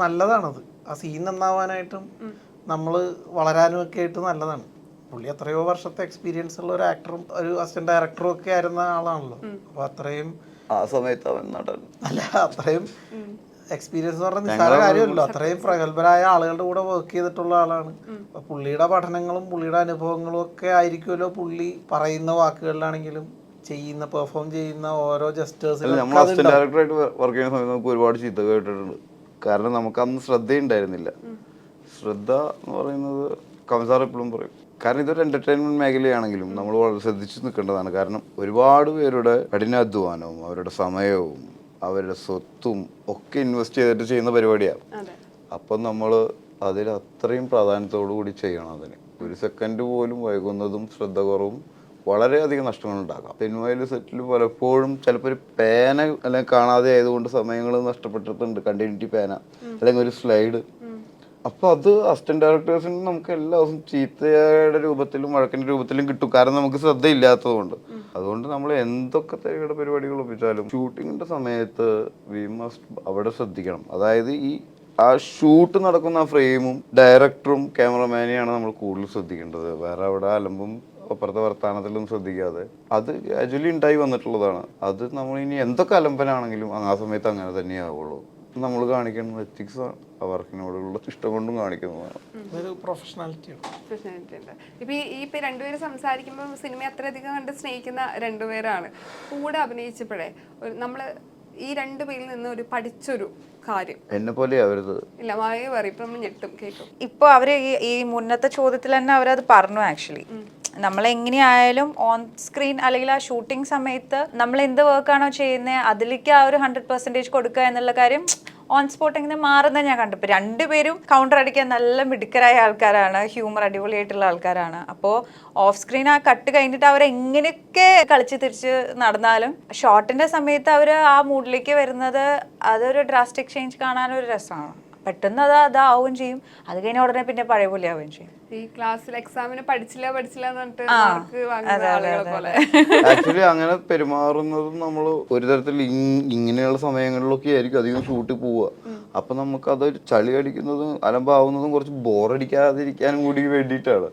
നല്ലതാണത്. ആ സീൻ നന്നാവാനായിട്ടും നമ്മൾ വളരാനും ഒക്കെ ആയിട്ട് നല്ലതാണ്. പുള്ളി എത്രയോ വർഷത്തെ എക്സ്പീരിയൻസ് ഉള്ള ഒരു ആക്ടറും ഒരു അസിസ്റ്റന്റ് ഡയറക്ടറും ഒക്കെ ആയിരുന്ന ആളാണല്ലോ. അപ്പൊ അത്രയും ആ സമയത്ത് അവൻ നടൻ. അല്ല അത്രയും എക്സ്പീരിയൻസ് എന്ന് പറഞ്ഞാൽ നിസ്സാര കാര്യമല്ലോ. അത്രയും പ്രഗത്ഭരായ ആളുകളുടെ കൂടെ വർക്ക് ചെയ്തിട്ടുള്ള ആളാണ്. അപ്പോൾ പുള്ളിയുടെ പഠനങ്ങളും പുള്ളിയുടെ അനുഭവങ്ങളും ഒക്കെ ആയിരിക്കുമല്ലോ പുള്ളി പറയുന്ന വാക്കുകളിലാണെങ്കിലും ചെയ്യുന്ന പെർഫോം ചെയ്യുന്ന ഓരോ ജസ്റ്റേഴ്സ് ജസ്റ്റേഴ്സിലും നമ്മൾ അസിസ്റ്റന്റ് ഡയറക്ടറായിട്ട് വർക്ക് ചെയ്യുന്ന സമയത്ത് നമുക്ക് ഒരുപാട് ചീത്ത കേട്ടിട്ടുണ്ട്. കാരണം നമുക്ക് അന്ന് ശ്രദ്ധയുണ്ടായിരുന്നില്ല. ശ്രദ്ധ എന്ന് പറയുന്നത് കമസാർ എപ്പോഴും പറയും. കാരണം ഇതൊരു എന്റർടൈൻമെന്റ് മേഖലയാണെങ്കിലും നമ്മൾ വളരെ ശ്രദ്ധിച്ചു നിൽക്കേണ്ടതാണ്. കാരണം ഒരുപാട് പേരുടെ കഠിനാധ്വാനവും അവരുടെ സമയവും അവരുടെ സ്വത്തും ഒക്കെ ഇൻവെസ്റ്റ് ചെയ്തിട്ട് ചെയ്യുന്ന പരിപാടിയാണ് അപ്പം നമ്മൾ അതിൽ അത്രയും പ്രാധാന്യത്തോടു കൂടി ചെയ്യണം അതിന്. ഒരു സെക്കൻഡ് പോലും വൈകുന്നതും ശ്രദ്ധ കുറവും വളരെയധികം നഷ്ടങ്ങളുണ്ടാകാം. സിനിമയിൽ സെറ്റിൽ പലപ്പോഴും ചിലപ്പോൾ ഒരു പേന അല്ലെങ്കിൽ കാണാതെ ആയതുകൊണ്ട് സമയങ്ങൾ നഷ്ടപ്പെട്ടിട്ടുണ്ട്. കണ്ടിന്യൂറ്റി പേന അല്ലെങ്കിൽ ഒരു സ്ലൈഡ്. അപ്പോൾ അത് അസിസ്റ്റന്റ് ഡയറക്ടേഴ്സിന് നമുക്ക് എല്ലാ ദിവസവും ചീത്തയുടെ രൂപത്തിലും വഴക്കിന്റെ രൂപത്തിലും കിട്ടും. കാരണം നമുക്ക് ശ്രദ്ധയില്ലാത്തതുകൊണ്ട് അതുകൊണ്ട് നമ്മൾ എന്തൊക്കെ തിരയുടെ പരിപാടികൾ ഒപ്പിച്ചാലും ഷൂട്ടിങ്ങിന്റെ സമയത്ത് വി മസ്റ്റ് അവിടെ ശ്രദ്ധിക്കണം. അതായത് ഈ ആ ഷൂട്ട് നടക്കുന്ന ഫ്രെയിമും ഡയറക്ടറും ക്യാമറമാനെയാണ് നമ്മൾ കൂടുതൽ ശ്രദ്ധിക്കേണ്ടത്. വേറെ അവിടെ അലമ്പും അപ്പുറത്തെ വർത്തമാനത്തിലൊന്നും ശ്രദ്ധിക്കാതെ. അത് ഗ്രാജുവലി ഉണ്ടായി വന്നിട്ടുള്ളതാണ്. അത് നമ്മൾ ഇനി എന്തൊക്കെ അലമ്പനാണെങ്കിലും ആ സമയത്ത് അങ്ങനെ തന്നെയാവുള്ളൂ നമ്മൾ കാണിക്കുന്നത് എത്തിക്സ് ആണ് ആ വർക്കിനോടുള്ള ഇഷ്ടം കൊണ്ടും കാണിക്കുന്നതാണ്. ഒരു പ്രൊഫഷണാലിറ്റിയാണ് പ്രശ്നമായിട്ടുണ്ട് ഇപ്പൊ ഇപ്പൊ രണ്ടുപേരും സംസാരിക്കുമ്പോൾ സിനിമ അത്രയധികം കണ്ട് സ്നേഹിക്കുന്ന രണ്ടുപേരാണ്. കൂടെ അഭിനയിച്ചപ്പോഴേ നമ്മൾ നമ്മൾ ഈ രണ്ടുപേരിൽ നിന്ന് ഒരു പഠിച്ചൊരു കാര്യം. എന്നെ പോലെ അവരത് ഇല്ല മായ പറയും. ഇപ്പൊ നമ്മൾ ഞെട്ടും കേൾക്കും. ഇപ്പൊ അവർ ഈ ഈ മുന്നത്തെ ചോദ്യത്തിൽ തന്നെ അവരത് പറഞ്ഞു ആക്ച്വലി നമ്മൾ എങ്ങനെയായാലും ഓൺ സ്ക്രീൻ അല്ലെങ്കിൽ ആ ഷൂട്ടിംഗ് സമയത്ത് നമ്മൾ എന്ത് വർക്കാണോ ചെയ്യുന്നത് അതിലേക്ക് ആ ഒരു ഹൺഡ്രഡ് പെർസെന്റേജ് കൊടുക്കുക എന്നുള്ള കാര്യം ഓൺ സ്പോട്ട് ഇങ്ങനെ മാറുന്ന ഞാൻ കണ്ടു. ഇപ്പൊ രണ്ടുപേരും കൗണ്ടർ അടിക്കാൻ നല്ല മിടുക്കരായ ആൾക്കാരാണ് ഹ്യൂമർ അടിപൊളിയായിട്ടുള്ള ആൾക്കാരാണ്. അപ്പോൾ ഓഫ് സ്ക്രീൻ ആ കട്ട് കഴിഞ്ഞിട്ട് അവർ എങ്ങനെയൊക്കെ കളിച്ച് തിരിച്ച് നടന്നാലും ഷോർട്ടിന്റെ സമയത്ത് അവർ ആ മൂഡിലേക്ക് വരുന്നത് അതൊരു ഡ്രാസ്റ്റിക് ചേഞ്ച് കാണാനൊരു രസമാണ്. പെട്ടെന്ന് അത് അതാവുകയും ചെയ്യും. അത് കഴിഞ്ഞ ഉടനെ പിന്നെ പഴയ പോലെ ആവുകയും ചെയ്യും. ഈ ക്ലാസ്സിൽ എക്സാമിന് പഠിച്ചില്ല മാർക്ക് വാങ്ങുന്ന ആളുകളെ പോലെ. ആക്ച്വലി അങ്ങനെ പെരുമാറുന്നതും നമ്മൾ ഒരു തരത്തിൽ ഇങ്ങനെയുള്ള സമയങ്ങളിലൊക്കെ ആയിരിക്കും അധികം ഷൂട്ടിൽ പോവുക. അപ്പൊ നമുക്ക് അത് ചളി അടിക്കുന്നതും അലമ്പാവുന്നതും കുറച്ച് ബോറടിക്കാതിരിക്കാനും കൂടി വേണ്ടിയിട്ടാണ്.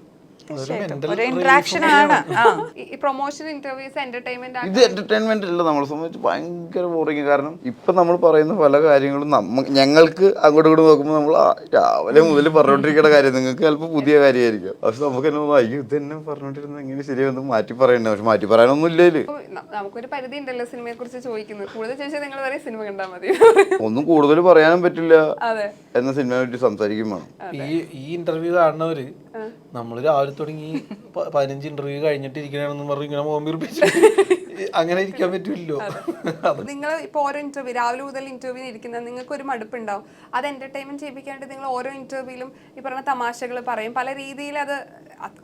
ഒരു ഇന്ററാക്ഷൻ ആണ്. ഈ- ഈ പ്രൊമോഷൻ ഇന്റർവ്യൂസ് എന്റർടൈൻമെന്റ് ഇത് എന്റർടൈൻമെന്റ് അല്ല നമ്മളെ സംബന്ധിച്ച് ഭയങ്കര ബോറിങ് കാരണം ഇപ്പൊ നമ്മൾ പറയുന്ന പല കാര്യങ്ങളും നമ്മ ഞങ്ങൾക്ക് അങ്ങോട്ട് ഇങ്ങോട്ട് നോക്കുമ്പോൾ നമ്മൾ രാവിലെ മുതൽ പറഞ്ഞോണ്ടിരിക്കുന്ന കാര്യം നിങ്ങൾക്ക് ചിലപ്പോൾ പുതിയ കാര്യമായിരിക്കും. പക്ഷെ നമുക്ക് തന്നെ അയ്യോ ഇത് തന്നെ പറഞ്ഞോണ്ടിരുന്ന എങ്ങനെ ശരിയാണെന്ന് മാറ്റി പറയണ്ടേ? പക്ഷെ മാറ്റി പറയാനൊന്നും ഇല്ലേ നമുക്കൊരു പരിധി ഉണ്ടല്ലോ സിനിമയെ കുറിച്ച് ചോദിക്കുന്നത്. കൂടുതൽ ചോദിച്ചാൽ നിങ്ങൾ പറയും സിനിമ കണ്ടാൽ മതി. ഒന്നും കൂടുതൽ പറയാനും പറ്റില്ല. അതെ. എന്ന സിനിമയെ പറ്റി സംസാരിക്കും വേണം. ഈ ഈ ഇന്റർവ്യൂ കാണുന്നവര് നമ്മൾ രാവിലെ തുടങ്ങി പതിനഞ്ച് ഇന്റർവ്യൂ കഴിഞ്ഞിട്ട് ഇരിക്കണെന്ന് പറഞ്ഞു ഇങ്ങനെ മോമ്പി അങ്ങനെ ഇരിക്കാൻ പറ്റില്ലല്ലോ. നിങ്ങൾ ഇപ്പോൾ ഓരോ ഇന്റർവ്യൂ രാവിലെ മുതൽ ഇന്റർവ്യൂ ഇരിക്കുന്ന നിങ്ങൾക്ക് ഒരു മടുപ്പുണ്ടാവും. അത് എന്റർടൈൻമെന്റ് ചെയ്യിപ്പിക്കാണ്ട് നിങ്ങൾ ഓരോ ഇന്റർവ്യൂവിലും ഈ പറഞ്ഞ തമാശകൾ പറയും. പല രീതിയിൽ അത്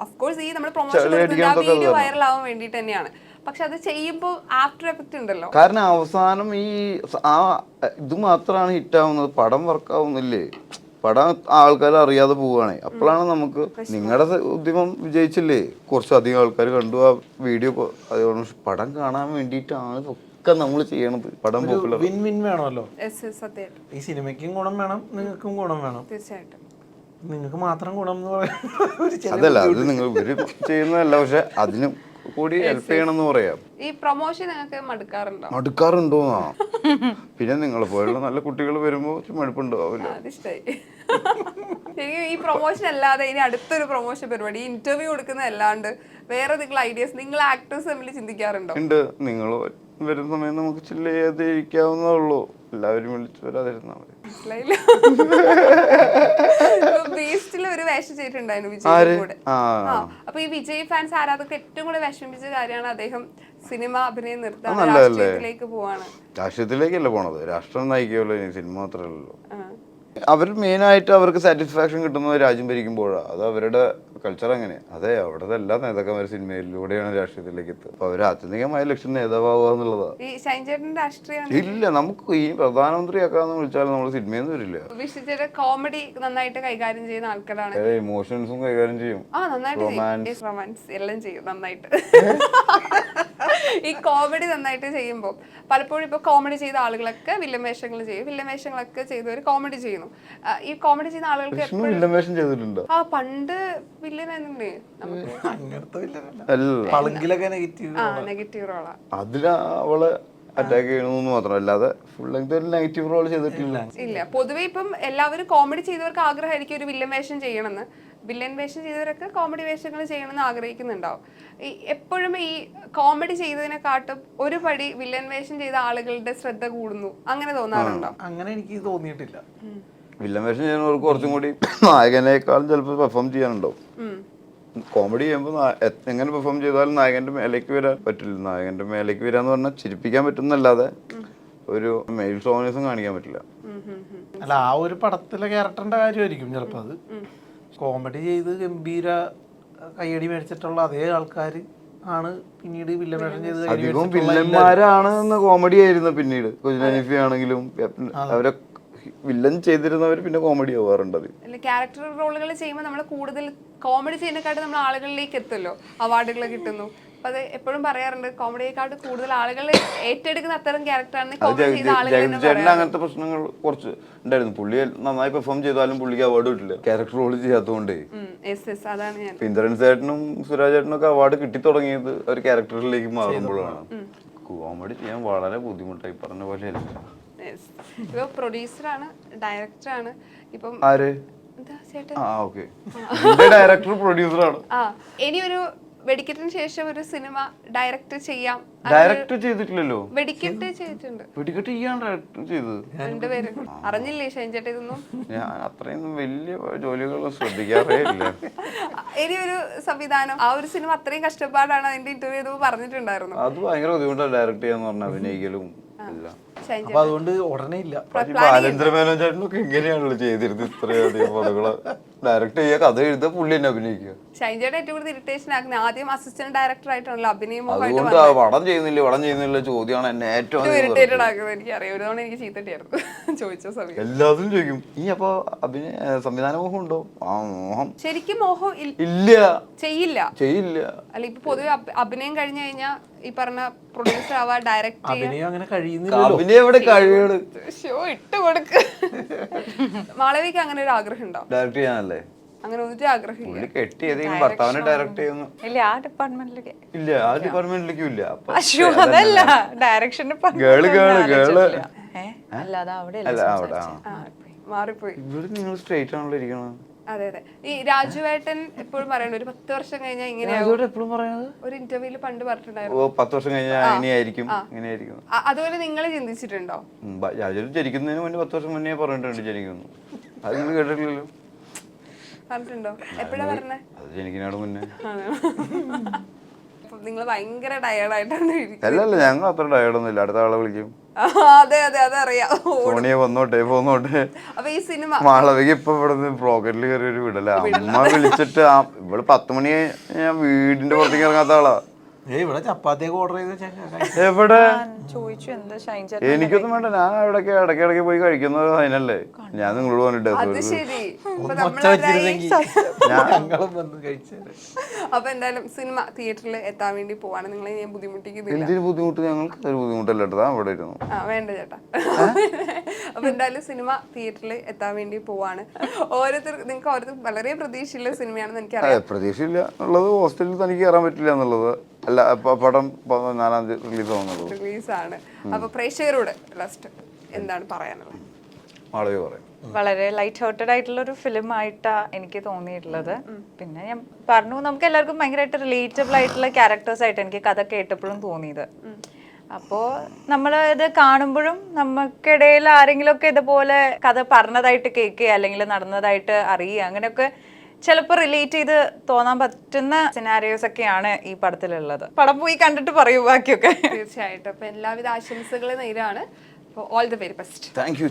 അഫ്കോഴ്സ് ഈ നമ്മൾ പ്രൊമോഷൻ വീഡിയോ വൈറലാവാൻ വൈറൽ ആവാൻ വേണ്ടിയിട്ട് തന്നെയാണ്. പക്ഷെ അത് ചെയ്യുമ്പോൾ ആഫ്റ്റർ എഫക്റ്റ് ഉണ്ടല്ലോ. കാരണം അവസാനം ഈ ആ ഇത് മാത്രമാണ് ഹിറ്റ് ആവുന്നത്. പടം വർക്കാവുന്നില്ലേ പടം ആൾക്കാർ അറിയാതെ പോവുകയാണെ. അപ്പോഴാണ് നമുക്ക് നിങ്ങളുടെ ഉദ്യമം വിജയിച്ചില്ലേ? കുറച്ചധികം ആൾക്കാർ കണ്ടു ആ വീഡിയോ അതുകൊണ്ട് പടം കാണാൻ വേണ്ടിയിട്ടാണ് ഒക്കെ നമ്മൾ ചെയ്യണത്. പടം പോപ്പുലർ. വിൻ വിൻ വേണമല്ലോ. എസ് എസ് സത്യമായിട്ടും ഈ സിനിമയ്ക്കും ഗുണം വേണം നിങ്ങൾക്കും ഗുണം വേണം. തീർച്ചയായിട്ടും. നിങ്ങൾക്ക് മാത്രം ഗുണം എന്ന് പറയുന്നത് അതല്ല അത് നിങ്ങൾ ഇവർ ചെയ്യുന്നതല്ല. പക്ഷെ അതിനും കൂടി ഹെൽപ്പ് ചെയ്യണമെന്ന് പറയാം. ഈ പ്രൊമോഷൻ നിങ്ങൾക്ക് മടുക്കാറുണ്ടോ? മടുക്കാറുണ്ടോന്നാ പിന്നെ നിങ്ങൾ പോലുള്ള നല്ല കുട്ടികൾ വരുമ്പോ മടുപ്പുണ്ടാവില്ല. അതിഷ്ടായി എനിക്ക് ഈ പ്രൊമോഷൻ അല്ലാതെ ഇനി അടുത്തൊരു പ്രൊമോഷൻ പരിപാടി ഇന്റർവ്യൂ കൊടുക്കുന്ന അല്ലാണ്ട് വേറെ നിങ്ങൾ ഐഡിയാസ് നിങ്ങൾ ആക്ടേഴ്സ് തമ്മിൽ ചിന്തിക്കാറുണ്ടോ? ഉണ്ട്. നിങ്ങൾ വരുന്ന സമയം നമുക്ക് ചില്ല ചെയ്യാതിരിക്കാവുന്നതേ ഉള്ളൂ. എല്ലാവരും വിളിച്ചു വരാതിരുന്നാൽ മതി. മനസ്സിലായില്ല. ബീസ്റ്റിൽ ഒരു വേഷം ചെയ്തിട്ടുണ്ടായിരുന്നു? വിജയ് കൂടെ അപ്പൊ ഈ വിജയ് ഫാൻസ് ആരാധകർക്ക് ഏറ്റവും കൂടുതൽ വിഷമിപ്പിച്ച കാര്യമാണ് അദ്ദേഹം സിനിമ അഭിനയം നിർത്താൻ രാഷ്ട്രീയത്തിലേക്ക് പോവാണ്. രാഷ്ട്രീയത്തിലേക്കല്ല പോണത്? രാഷ്ട്രം നയിക്കുമല്ലോ ഇനി സിനിമ മാത്രമല്ലല്ലോ. അവർ മെയിനായിട്ട് അവർക്ക് സാറ്റിസ്ഫാക്ഷൻ കിട്ടുന്നത് രാജ്യം ഭരിക്കുമ്പോഴാണ് അത് അവരുടെ കൾച്ചർ അങ്ങനെ. അതെ അവിടുത്തെ എല്ലാ നേതാക്കന്മാരും സിനിമയിലൂടെയാണ് രാഷ്ട്രീയത്തിലേക്ക് എത്തുക. അപ്പൊ അവർ ആത്യന്തികമായ ലക്ഷ്യം നേതാവാകുക എന്നുള്ളതാണ് ഇല്ല നമുക്ക് ഈ പ്രധാനമന്ത്രിയാക്കാന്ന് വിളിച്ചാൽ നമ്മൾ സിനിമയൊന്നും വരില്ല. കോമഡി നന്നായിട്ട് കൈകാര്യം ചെയ്യുന്ന ആൾക്കാരാണ്. ഇമോഷൻസും കൈകാര്യം ചെയ്യും. ആ നന്നായിട്ട്. റൊമാൻസ് എല്ലാം ചെയ്യും നന്നായിട്ട്. ഈ കോമഡി നന്നായിട്ട് ചെയ്യുമ്പോൾ പലപ്പോഴും ഇപ്പോൾ കോമഡി ചെയ്ത ആളുകളൊക്കെ വില്ലൻ വേഷങ്ങൾ ചെയ്യും. വില്ലൻ വേഷങ്ങളൊക്കെ ചെയ്തവർ കോമഡി ചെയ്യുന്നു. ഈ കോമഡി ചെയ്യുന്ന ആളുകൾക്ക് എപ്പോഴും ആ പണ്ട് പളുങ്കിലൊക്കെ നെഗറ്റീവ് ആ നെഗറ്റീവ് റോളാ അതിലാ അവളെ അറ്റാക്ക് ചെയ്യണമെന്ന് മാത്രം. അല്ലാതെ ഫുൾ ലെങ്ത് ഒരു നെഗറ്റീവ് റോൾ ചെയ്തിട്ടില്ല. ഇല്ല പൊതുവെ ഇപ്പം എല്ലാവരും കോമഡി ചെയ്തവർക്ക് ആഗ്രഹമായിരിക്കും ഒരു വില്ലൻ വേഷം ചെയ്യണമെന്ന്. വില്ലൻ വേഷം ചെയ്തവരൊക്കെ കോമഡി വേഷങ്ങൾ ചെയ്യണമെന്ന് ആഗ്രഹിക്കുന്നുണ്ടാവും. ഈ എപ്പോഴും ഈ കോമഡി ചെയ്തതിനെക്കാട്ടും ഒരു പടി വില്ലൻ വേഷം ചെയ്ത ആളുകളുടെ ശ്രദ്ധ കൂടുന്നു. അങ്ങനെ തോന്നാറുണ്ടോ? അങ്ങനെ എനിക്ക് തോന്നിയിട്ടില്ല. വില്ലൻ വേഷം ചെയ്യുന്നവർക്ക് കുറച്ചും കൂടി നായകനേക്കാളും ചിലപ്പോൾ പെർഫോം ചെയ്യാനുണ്ടാവും. ഉം. കോമഡി ചെയ്യുമ്പോൾ എങ്ങനെ പെർഫോം ചെയ്താലും നായകന്റെ മേലേക്ക് വരാൻ പറ്റില്ല. നായകന്റെ മേലേക്ക് വരാന്ന് പറഞ്ഞാൽ ചിരിപ്പിക്കാൻ പറ്റുന്നല്ലാതെ ഒരു മെയിൽ ഷോണിസം കാണിക്കാൻ പറ്റില്ല. അല്ല ആ ഒരു പടത്തിലെ ക്യാരക്ടറിന്റെ കാര്യമായിരിക്കും ചിലപ്പോൾ അത്. കോമഡി ചെയ്ത് ഗംഭീര കയ്യടി മേടിച്ചിട്ടുള്ള അതേ ആൾക്കാർ ആണ് പിന്നീട് വില്ലൻ വേഷം ചെയ്ത് കയ്യടി അധികവും വില്ലന്മാരാണ് കോമഡി ആയിരുന്നു പിന്നീട്. കുജനഫി ആണെങ്കിലും അവരെ വില്ലൻ ചെയ്തിരുന്നവർ പിന്നെ കോമഡി ആവാറുണ്ട് അത് ക്യാരക്ടർ റോളുകൾ ചെയ്യുമ്പോൾ നമ്മൾ കൂടുതൽ കോമഡി ചെയ്യുന്നതിനെക്കാട്ടും നമ്മൾ ആളുകളിലേക്ക് എത്തുമല്ലോ അവാർഡുകൾ കിട്ടുന്നു. അപ്പൊ അത് എപ്പോഴും പറയാറുണ്ട് കോമഡിയെക്കാട്ട് കൂടുതൽ ആളുകൾ ഏറ്റെടുക്കുന്ന അത്തരം ക്യാരക്ടറാണ് കോമഡി ചെയ്ത ആളുകൾ ജഗതി എന്ന് ചേട്ടന് അങ്ങനത്തെ പ്രശ്നങ്ങൾ കുറച്ച് ഉണ്ടായിരുന്നു. പുള്ളി നന്നായി പെർഫോം ചെയ്താലും പുള്ളിക്ക് അവാർഡ് കിട്ടില്ല. ക്യാരക്ടർ റോൾ ചെയ്യാത്തതുകൊണ്ടേ ഉം, yes, yes, അതാണ് ഞാൻ. ഇപ്പൊ ചേട്ടനും സുരാജ് ചേട്ടനും ഒക്കെ അവാർഡ് കിട്ടി തുടങ്ങിയത് ഒരു ക്യാരക്ടറിലേക്ക് മാറുമ്പോഴാണ് കോമഡി ചെയ്യാൻ വളരെ ബുദ്ധിമുട്ടായി പറഞ്ഞ പോലെയല്ല. Yes. ഇപ്പൊ പ്രൊഡ്യൂസറാണ് ഡയറക്ടറാണ് ഇപ്പം ആര്? എന്താ ചേട്ടാ ആ ഓക്കെ ഡയറക്ടർ പ്രൊഡ്യൂസറാണ് ആ ഇനിയൊരു വെടിക്കെട്ടിന് ശേഷം ഒരു സിനിമ ഡയറക്റ്റ് ചെയ്യാം. ഡയറക്ട് ചെയ്തിട്ടില്ലല്ലോ? വെടിക്കെട്ട് ചെയ്തിട്ടുണ്ട്. വെടിക്കെട്ട് ചെയ്യാൻ ഡയറക്ടർ ചെയ്തത്? രണ്ടുപേരും. അറിഞ്ഞില്ലേ ഷൈൻ ചേട്ടാ ഇതൊന്നും? ഞാൻ അത്രയൊന്നും വലിയ ജോലികളൊന്നും ശ്രദ്ധിക്കാറേ ഇല്ല. ഇനി ഒരു സംവിധാനം. ആ ഒരു സിനിമ അത്രയും കഷ്ടപ്പാടാണ് അതിന്റെ ഇന്റർവ്യൂ ചെയ്തപ്പോൾ പറഞ്ഞിട്ടുണ്ടായിരുന്നു. അത് ഭയങ്കര ബുദ്ധിമുട്ടാണ് ഡയറക്ട് ചെയ്യാന്ന് പറഞ്ഞ അഭിനയിക്കലും അപ്പൊ അതുകൊണ്ട് ഉടനെ ഇല്ല. ബാലേന്ദ്ര മേനോൻ ചേട്ടനൊക്കെ എങ്ങനെയാണല്ലോ ചെയ്തിരുന്നത് ഇത്രയധികം പടങ്ങൾ ഡയറക്ട് ചെയ്യുക കഥ എഴുതുക പുള്ളി തന്നെ അഭിനയിക്കുക. ഷൈൻ ഏറ്റവും കൂടുതൽ ഇറിറ്റേഷൻ ആക്കുന്നത് ആദ്യം അസിസ്റ്റന്റ് ഡയറക്ടർ ആയിട്ടാണല്ലോ അഭിനയം അതുകൊണ്ട് പടം ചെയ്യുന്നില്ല പടം ചെയ്യുന്നില്ല ചോദ്യമാണ് എന്നെ ഏറ്റവും ഇറിറ്റേറ്റഡ് ആക്കുന്നത് എനിക്ക് അറിയാം ഒരു തവണ എനിക്ക് ചീത്തട്ടിയായിരുന്നു ചോദിച്ച സമയം. എല്ലാത്തിനും ചോദിക്കും ഈ അപ്പൊ അഭിനയ സംവിധാന മോഹം ഉണ്ടോ? ആ മോഹം. ശരിക്കും മോഹം ഇല്ല. ചെയ്യില്ല. ചെയ്യില്ല. അല്ല ഇപ്പൊ പൊതുവെ അഭിനയം കഴിഞ്ഞു കഴിഞ്ഞാൽ ഈ പറഞ്ഞ പ്രൊഡ്യൂസർ ആവാ ഡയറക്ട് അഭിനയം അങ്ങനെ ഷോ ഇട്ട് കൊടുക്ക്. മാളവിക്ക് അങ്ങനെ ഒരു ആഗ്രഹം ഉണ്ടോ ഡയറക്ട് ചെയ്യാനല്ലേ? അങ്ങനെ ഒരു ആഗ്രഹം പുള്ളി കെട്ടി ഏതെങ്കിലും ഭർത്താവിനെ ഡയറക്റ്റ് ചെയ്യുന്നു. ഇല്ല ആ ഡിപ്പാർട്ട്മെന്റിലേക്ക് ഇല്ല ആ ഡിപ്പാർട്ട്മെന്റിലേക്കും ഇല്ല. അതല്ല. ഡയറക്ഷൻ ഗേൾ ഗേൾ ഗേൾ അല്ല അത് അവിടെ മാറിപ്പോയി. ഇവിടെ നിങ്ങൾ സ്ട്രേറ്റ് ആണല്ലോ ഇരിക്കണത്. അതെ അതെ. ഈ രാജുവേട്ടൻ എപ്പോഴും പറയണ ഒരു പത്ത് വർഷം കഴിഞ്ഞാൽ എപ്പോഴും പറയുന്നത് ഒരു ഇന്റർവ്യൂൽ പണ്ട് പറഞ്ഞിട്ടുണ്ടായിരുന്നു. ഓ പത്ത് വർഷം കഴിഞ്ഞാൽ ഇങ്ങനെയായിരിക്കും ഇങ്ങനെയായിരിക്കും. അതുപോലെ നിങ്ങൾ ചിന്തിച്ചിട്ടുണ്ടോ? രാജു ജനിക്കുന്നതിന് മുന്നേ പത്ത് വർഷം മുന്നേ പറഞ്ഞിട്ടുണ്ട് ജനിക്കുന്നു. അത് നിങ്ങൾ കേട്ടിട്ടില്ലല്ലോ. പറഞ്ഞിട്ടുണ്ടോ? എപ്പോഴാ പറഞ്ഞേ? അത് ജനിക്കുന്നതിനോട് മുന്നേ. നിങ്ങൾ ഭയങ്കര ടയേർഡായിട്ടാണ് അല്ലല്ല അല്ല അല്ല ഞങ്ങൾ അത്ര ടയേർഡൊന്നും ഇല്ല. അടുത്ത ആളെ വിളിക്കും. അതെ അതെ അതെ അതറിയാം. സോണിയെ വന്നോട്ടെ പോന്നോട്ടെ. അപ്പൊ ഈ സിനിമ മാളവിക ഇപ്പൊ ഇവിടെ ബ്രോക്കറ്റിൽ കയറി ഒരു വിടല. അമ്മ വിളിച്ചിട്ട് ആ ഇവൾ പത്ത് മണി ഞാൻ വീടിന്റെ പുറത്തേക്ക് ഇറങ്ങാത്ത ആളാ. ഇവിടെ ചപ്പാത്തിയൊക്കെ ഓർഡർ ചെയ്ത് വെച്ചാൽ എവിടെ? ചോദിച്ചു എന്താ ഷൈൻ എനിക്കൊന്നും വേണ്ട ഞാൻ ഇടയ്ക്ക് ഇടയ്ക്ക് ഇടയ്ക്ക് പോയി കഴിക്കുന്നത് അതിനല്ലേ. ഞാൻ നിങ്ങളോട് അത് പറഞ്ഞിട്ട് ശരി. അപ്പൊ എന്തായാലും സിനിമ തിയേറ്ററിൽ എത്താൻ വേണ്ടി പോവാണ്. നിങ്ങളെ ഞാൻ ബുദ്ധിമുട്ടിക്കുന്നില്ല. എന്തിനു ബുദ്ധിമുട്ട് ഞങ്ങൾക്ക് ഒരു ബുദ്ധിമുട്ടല്ല കേട്ടോ അവിടെ ഇരുന്നു. ആ വേണ്ട ചേട്ടാ. അപ്പൊ എന്തായാലും സിനിമ തിയേറ്ററിൽ എത്താൻ വേണ്ടി പോവാണ്. ഓരോരുത്തർ നിങ്ങൾക്ക് ഓരോരുത്തർ വളരെ പ്രതീക്ഷയുള്ള സിനിമയാണെന്ന് എനിക്കറിയാം. അതെ പ്രതീക്ഷയില്ല ഹോസ്റ്റലിൽ തനിക്ക് കയറാൻ പറ്റില്ല എന്നുള്ളത്. അല്ല പടം നാലാം തീയതി റിലീസ് ആവുന്നുള്ളൂ റിലീസ് ആണ് അപ്പൊ പ്രേക്ഷകരോട് ലാസ്റ്റ് എന്താണ് പറയാനുള്ളത്? മാളവി പറയും. വളരെ ലൈറ്റ് ഹേർട്ടഡ് ആയിട്ടുള്ള ഒരു ഫിലിം ആയിട്ടാ എനിക്ക് തോന്നിയിട്ടുള്ളത്. പിന്നെ ഞാൻ പറഞ്ഞു നമുക്ക് എല്ലാവർക്കും ഭയങ്കരമായിട്ട് റിലേറ്റബിൾ ആയിട്ടുള്ള ക്യാരക്ടേഴ്സ് ആയിട്ട് എനിക്ക് കഥ കേട്ടപ്പോഴും തോന്നിയത്. അപ്പോൾ നമ്മൾ ഇത് കാണുമ്പോഴും നമുക്കിടയിൽ ആരെങ്കിലുമൊക്കെ ഇതുപോലെ കഥ പറഞ്ഞതായിട്ട് കേൾക്കുക അല്ലെങ്കിൽ നടന്നതായിട്ട് അറിയുക അങ്ങനെയൊക്കെ ചിലപ്പോൾ റിലേറ്റ് ചെയ്ത് തോന്നാൻ പറ്റുന്ന സിനാരിയോസ് ഒക്കെയാണ് ഈ പടത്തിലുള്ളത്. പടം പോയി കണ്ടിട്ട് പറയൂ ബാക്കിയൊക്കെ. തീർച്ചയായിട്ടും. അപ്പൊ എല്ലാവിധ ആശംസകളും നേരാണ്. All the very best thank you